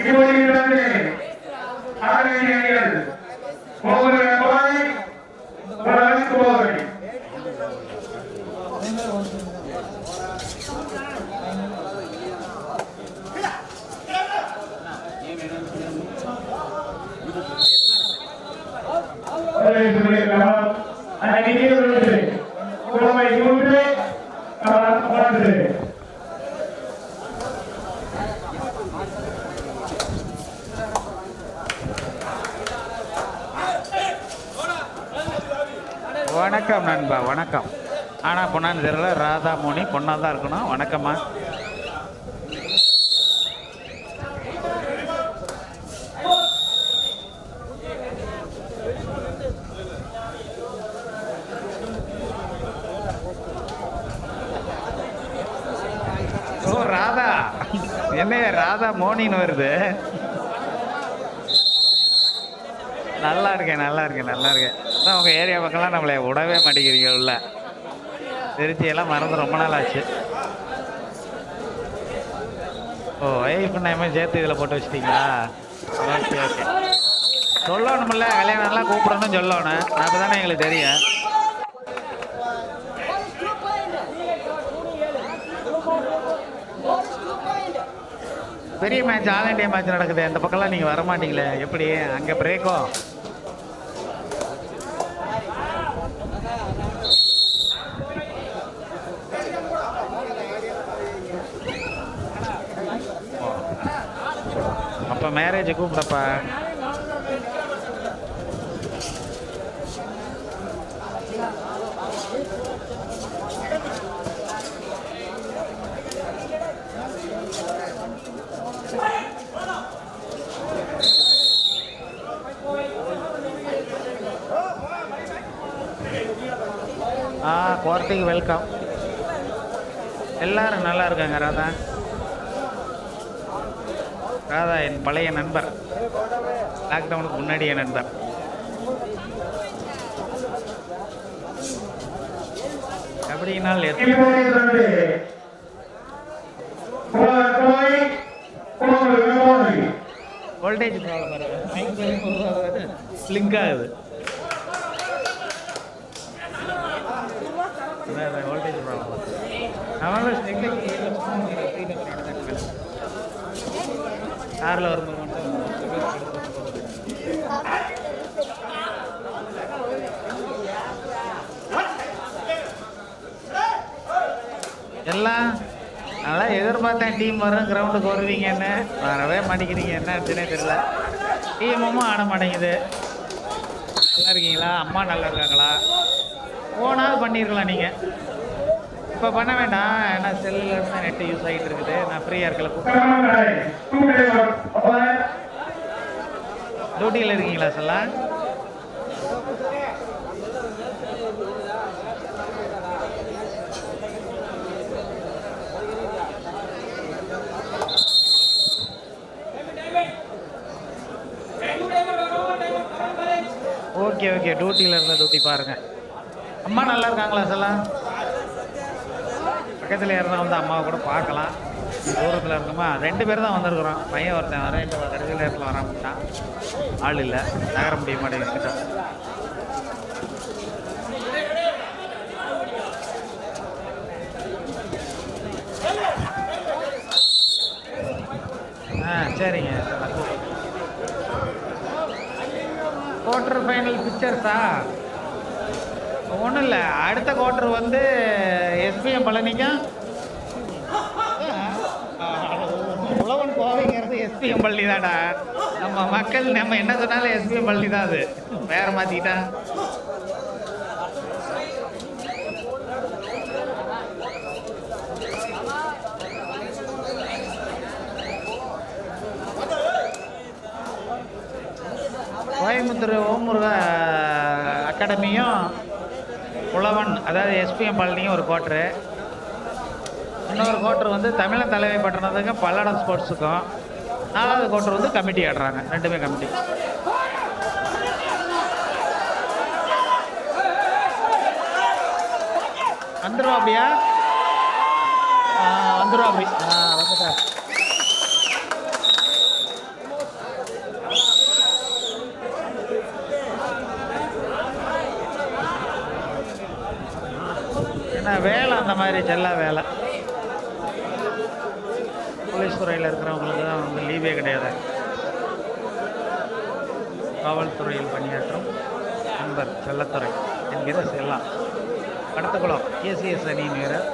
இருபது இரண்டு ஆறு அணிகள் ஒவ்வொரு கோவை ஒரு அணிக்கு கோவை கோவை மூன்று ஒன்று வணக்கம் நண்பா வணக்கம் ஆனால் பொண்ணான்னு தெரியல ராதா மோனி பொண்ணாக தான் இருக்கணும் வணக்கம்மா ஓ ராதா என்ன ராதா மோனின்னு வருது. நல்லா இருக்கேன் நல்லா இருக்கேன் நல்லா இருக்கேன். அதான் உங்கள் ஏரியா பக்கம்லாம் நம்மளை விடவே மாட்டேங்கிறீங்க உள்ள. திருச்சியெல்லாம் மறந்து ரொம்ப நாள் ஆச்சு. ஓ ஒய்ஃப் நேமே சேர்த்து இதில் போட்டு வச்சிட்டீங்களா? Okay okay. சொல்லணும்ல கல்யாணம்லாம் கூப்பிடணும் சொல்லணும். அப்போ தானே எங்களுக்கு தெரியும். பெரிய மேட்ச் ஆல் இண்டியா மேட்ச் நடக்குது. அந்த பக்கம்லாம் நீங்கள் வர மாட்டீங்களே எப்படி? அங்கே பிரேக்கோ அப்போ மேரேஜை கூப்பிடப்பா போகிறதுக்கு வெல்கம் எல்லாரும் நல்லா இருக்காங்க ராதா. ராதா என் பழைய நண்பர். லாக்டவுனுக்கு முன்னாடிய நண்பர். கபடியினால் எத்தனை வோல்டேஜ் ஆகுது வோல்டேஜ் ப்ராப்ளம் அவன் காரில் வரும்போது மட்டும் எல்லாம் நல்லா எதிர்பார்த்தேன் டீம் வரும் கிரவுண்டுக்கு வருவீங்கன்னு. வரவே மாட்டேங்கிறீங்க என்ன ஆச்சுன்னே தெரியல. டீமும் ஆட மாட்டேங்குது. நல்லா இருக்கீங்களா? அம்மா நல்லா இருக்காங்களா? போனால் பண்ணியிருக்கலாம் நீங்கள் இப்போ பண்ண வேண்டாம். ஏன்னா செல்லில் இருந்து நெட்டு யூஸ் ஆகிட்டு இருக்குது. நான் ஃப்ரீயாக இருக்கல Kamai, டியூட்டியில் இருக்கீங்களா சொல்லா? ஓகே ஓகே டியூட்டியில் இருந்த டியூட்டி பாருங்க. அம்மா நல்லா இருக்காங்களா செல்லா? பக்கத்தில் இருந்தால் வந்து அம்மாவை கூட பார்க்கலாம். தூரத்தில் இருக்கோமா ரெண்டு பேர் தான் வந்திருக்கிறோம். பையன் ஒருத்தன் வரேன் கடைசி நேரத்தில் வராமட்டான் ஆள் இல்லை. நகர முடிய மாட்டேங்கிட்ட ஆ சரிங்க. குவார்டர் ஃபைனல் பிக்சர்ஸா ஒன்றும் இல்லை. அடுத்த குவார்டர் வந்து எஸ்பிஎம் பழனிக்கும் உழவன் கோவைங்கிறது எஸ்பிஎம் பள்ளி தாடா நம்ம மக்கள் நம்ம என்ன சொன்னாலும் எஸ்பிஎம் பள்ளி தான் அது. வேற மாற்றிக்கிட்டா கோயம்புத்தூர் ஓமுருகா அகாடமியும் புலவன் அதாவது எஸ்பிஎம் பழனியும் ஒரு கோட்ரு இன்னொரு கோட்ரு வந்து தமிழன் தலைமை பட்டணத்துக்கும் பல்லடம் ஸ்போர்ட்ஸுக்கும் நாலாவது கோட்ரு வந்து கமிட்டி ஆடுறாங்க. ரெண்டுமே கமிட்டி வந்துருவா அப்படியா? வந்துருவா அப்படி. ஆ வந்துட்டேன் ஏன்னா வேலை அந்த மாதிரி செல்லா வேலை. போலீஸ் துறையில் இருக்கிறவங்களுக்கு தான் வந்து லீவே கிடையாது. காவல்துறையில் பணியாற்றும் நண்பர் செல்லத்துறை என்கிற செல்லா. கடத்தக்குளம் கேசிஎஸ் அணி வீரர்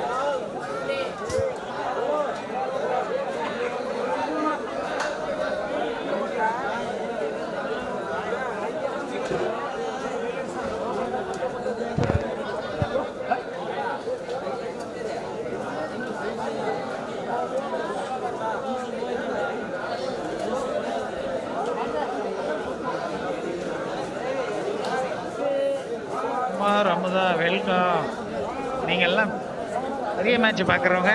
குமார் அமுதா வெல்கம் நீங்கள் எல்லாம் பெரிய மேட்ச் பார்க்குறவங்க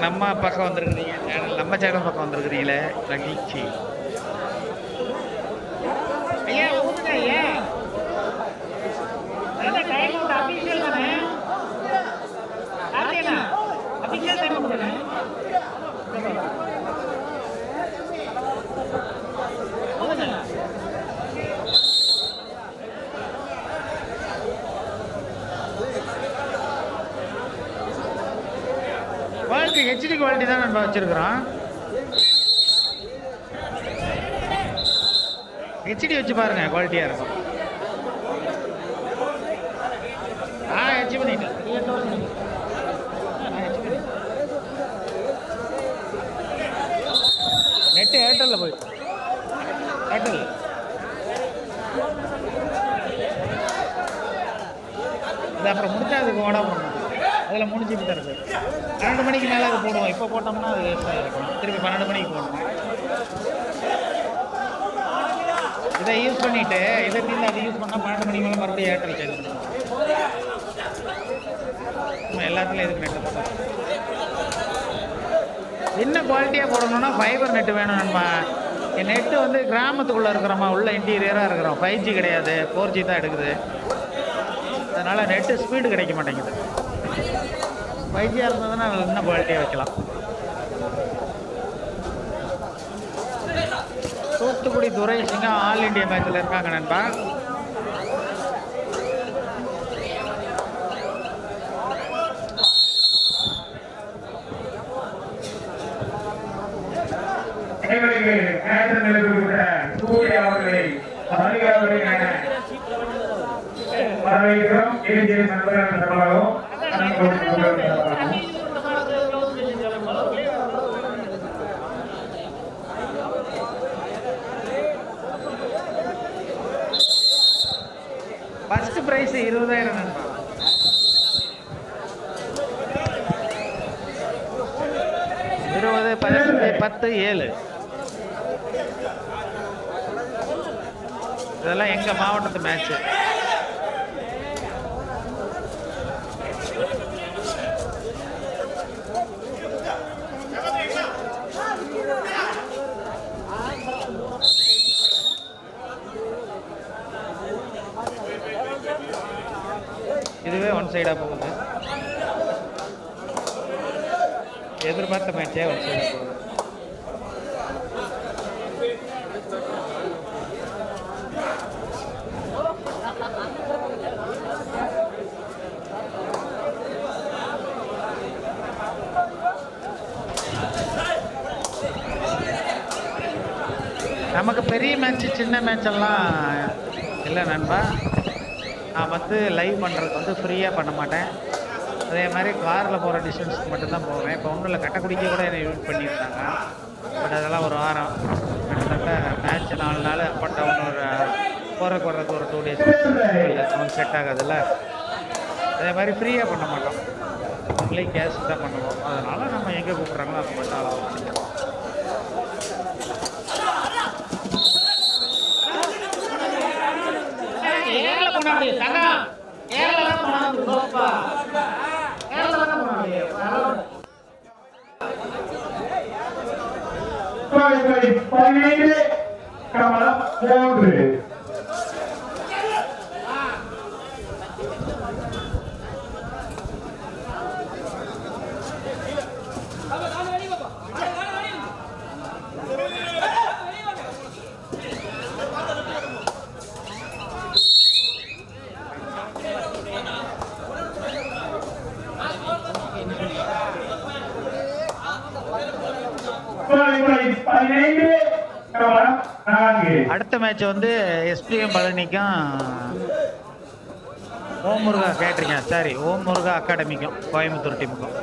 நம்ம பக்கம் வந்திருக்கிறீங்க. சேனல் நம்ம சேனல் பக்கம் வந்திருக்கிறீங்களே மகிழ்ச்சி குவாலிட்டி தான் நம்ம வச்சிருக்கிறோம். ஹெச்டி வச்சு பாருங்க குவாலிட்டியாக இருக்கும். ஆ ஹெச் பண்ணிட்டேன் நெட்டு ஏர்டெல்ல போயிட்டு ஏர்டெல் இது அப்புறம் முடிச்சா அதுக்கு ஓடா போடணும் அதில் மூணு ஜிபி தான் இருக்குது பன்னெண்டு மணிக்கு மேலே அது போடுவோம். இப்போ போட்டோம்னா அது வேஸ்ட் ஆகிருக்கும் திருப்பி பன்னெண்டு மணிக்கு போடணும் இதை யூஸ் பண்ணிவிட்டு இதை தீர்ந்து அதை யூஸ் பண்ணால் பன்னெண்டு மணிக்கு மேலே மறுபடியும் ஏர்டெல் சேஞ்ச் பண்ணணும் ஆமா, எல்லாத்துலையும் நெட்டு போட்டோம் என்ன குவாலிட்டியாக போடணும்னா ஃபைபர் நெட்டு வேணும் நம்ம என் நெட்டு வந்து கிராமத்துக்குள்ளே இருக்கிறோமா உள்ள இன்டீரியராக இருக்கிறோம். ஃபைவ் ஜி கிடையாது ஃபோர் ஜி தான் எடுக்குது. அதனால் நெட்டு ஸ்பீடு கிடைக்க மாட்டேங்குது. ஃபைவ் இருந்ததுன்னா இன்னும் குவாலிட்டியாக வைக்கலாம். தூத்துக்குடி துரை சிங்கம் ஆல் இண்டியா மேட்சில் இருக்காங்க நண்பா. வரவேற்கிறோம் இறுதியில் நண்பர்கள் ப்ரைஸ் இருபதாயிரம் நண்பா இருபது பதினஞ்சு பத்து ஏழு இதெல்லாம் எங்கள் மாவட்டத்து மேட்ச்சு சைடாக போகுது. எதிர்பார்த்த மேட்சே ஒன் சைடாக போகுது. நமக்கு பெரிய மேட்ச் சின்ன மேட்ச் எல்லாம் இல்லை நண்பா. நான் வந்து லைவ் பண்ணுறதுக்கு வந்து ஃப்ரீயாக பண்ண மாட்டேன். அதே மாதிரி காரில் போகிற டிஸ்டன்ஸ்க்கு மட்டும்தான் போவேன். இப்போ ஒன்றும் இல்லை கட்டக்குடிக்க கூட என்னை யூஸ் பண்ணியிருந்தாங்க. பட் அதெல்லாம் ஒரு வாரம் கிட்டத்தட்ட மேட்ச் நாலு நாள் அப் அண்ட் டவுன் ஒரு போகிறக்கு வர்றதுக்கு ஒரு டூ டேஸ் நமக்கு செட் ஆகாதுல்ல. அதே மாதிரி ஃப்ரீயாக பண்ண மாட்டோம். ஒன்லி கேஷ் தான் பண்ணுவோம். அதனால் நம்ம எங்கே கூப்பிட்றாங்களோ அப்போ மட்டும் அளவு பண்ணாதீங்க தங்கா கேரளா தான் பதினைந்து. கமலம் மூன்று. அடுத்த மேட்ச் வந்து எஸ்பிஎம் பழனிக்கும் ஓம் முருகா கேட்டிருக்கேன் சாரி ஓம் முருகா அகாடமிக்கும் கோயம்புத்தூர் டீமுக்கும்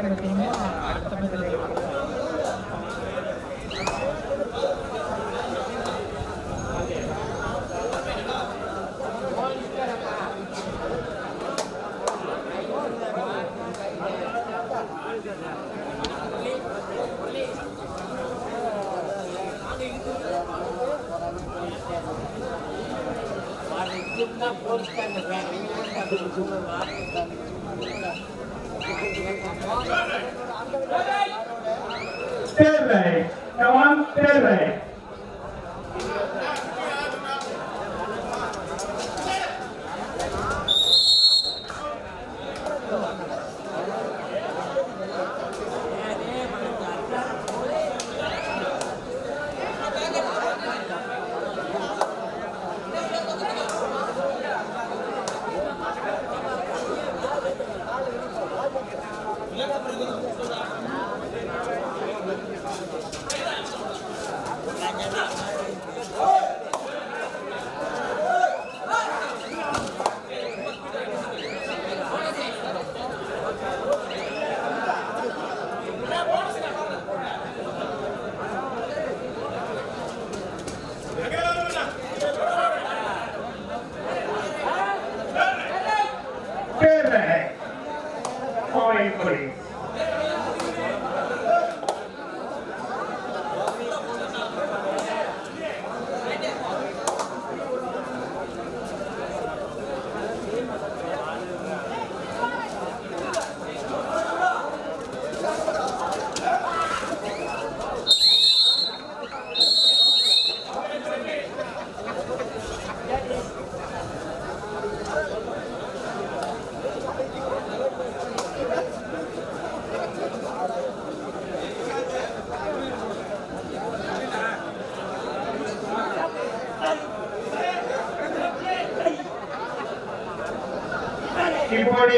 தேர்வை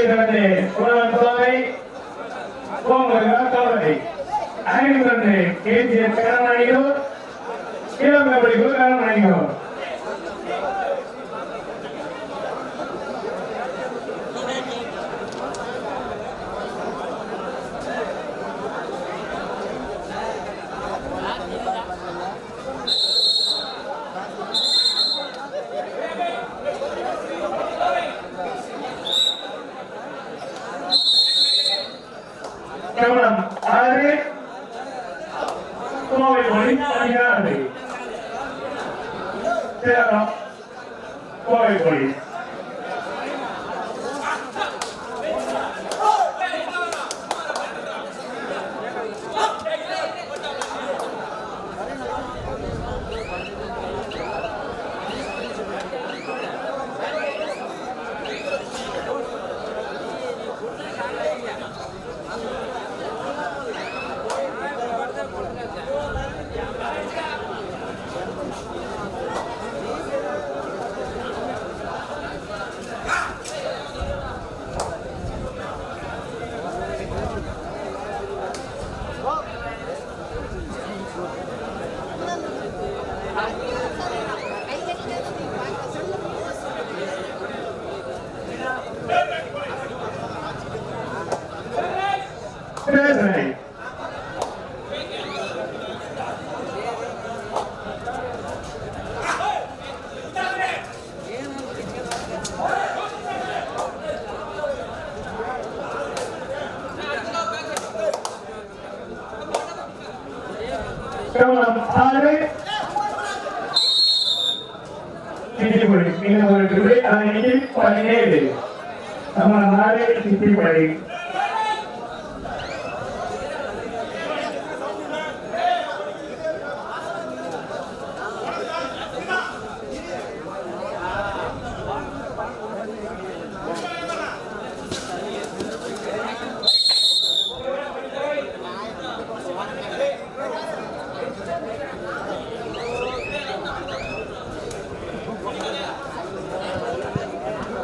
தந்தை உலகம் கோவை கோமுருகா கோவை ஐந்து கேஜிய கரணாணிகள் இளம் கபடிகள் கரணாணிகள் போராட்டம் கோவை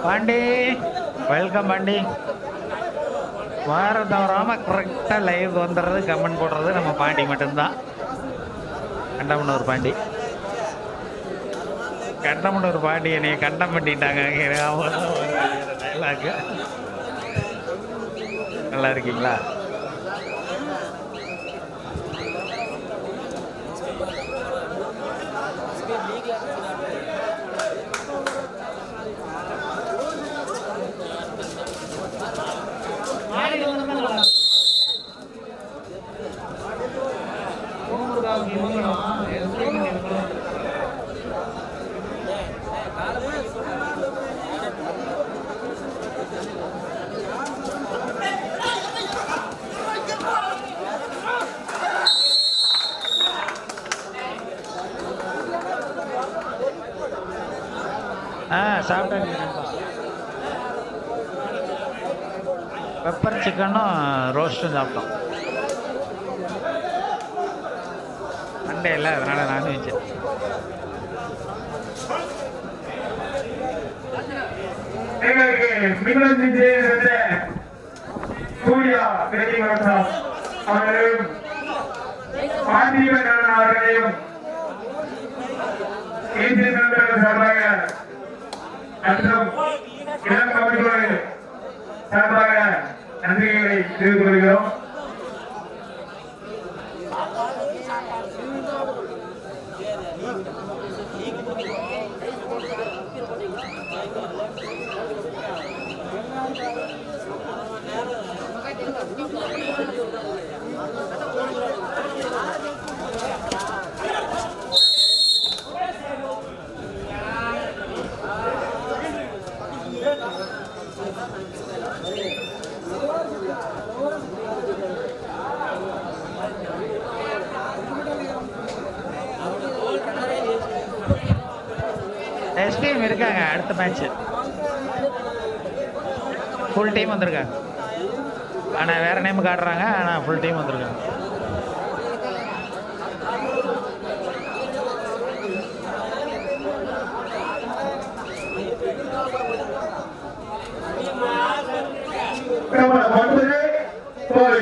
பாண்டி. வெல்கம் பாண்டி. வாரம் தவறாமல் கரெக்டாக லைவ் வந்துடுறது கமெண்ட் போடுறது நம்ம பாண்டி மட்டும்தான். கண்டமனூர் பாண்டி. கண்டமனூர் பாண்டி என்னைய கண்டம் பண்ணிட்டாங்க. நல்லா இருக்கீங்களா? ஆ சாப்பிட்டாங்க பெப்பர் சிக்கனும் ரோஸ்ட்டும் சாப்பிட்டோம். மண்டே இல்லை அதனால் நான்வெஜ் எங்களுக்கு சூர்யா பெரியவரம் அவர்களையும் பாண்டியவன் அவர்களையும் இந்திய நண்பர்கள் சார்பாக மற்றும் இளம் கமிட்டிகள் சார்பாக நன்றிகளை தெரிவித்துக் கொள்கிறோம். நெக்ஸ்ட் டீம் இருக்காங்க அடுத்த மேட்ச் ஃபுல் டீம் வந்திருக்காங்க. ஆனால் வேற நேம் காட்டுறாங்க ஆனால் ஃபுல் டீம் வந்திருக்காங்க.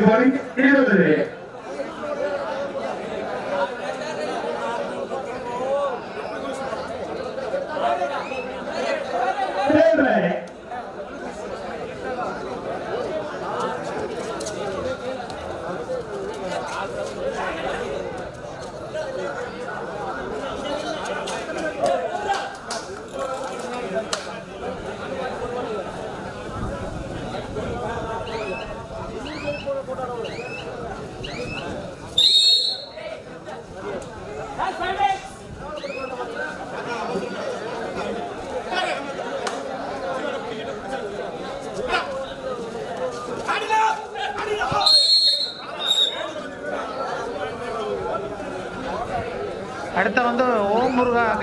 Thank you.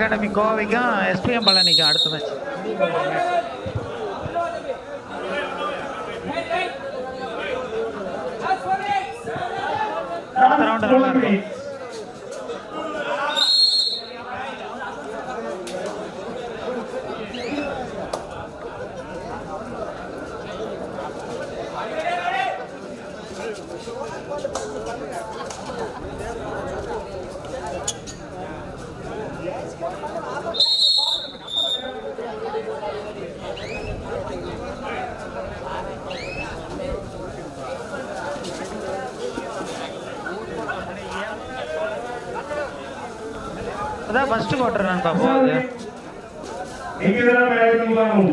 அகாடமி கோவைக்கும் எஸ்பிஎம் பழனிக்கும் அடுத்த மேட்ச் அடுத்த ரவுண்டு நல்லா இருக்கும் அதான் ஃபர்ஸ்ட் குவார்டர் நான் போகுது இங்குதான் விளையாடும்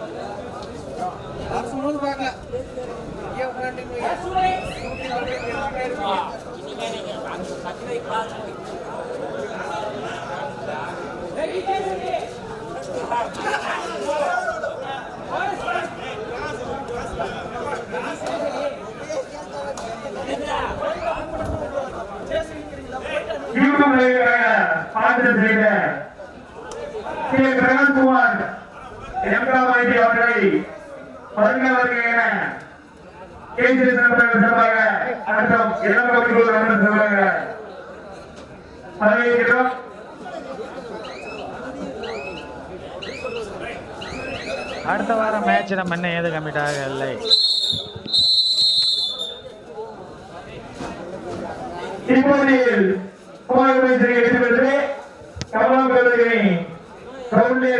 மினிட்ஸ் யூடியூப் லைவாக பார்த்து செய்த பிரகாஷ்குமார் எம்காமாய்டி அவர்களை வருகிறவர்கள் என இளம் வரவேற்கிறோம் அடுத்த வாரம் மேட்ச் நம்ம இன்னும் ஏது கமிட் ஆகவில்லை. இப்போது கோவை பெற்று கமலம் கல்லூரி கவுண்டே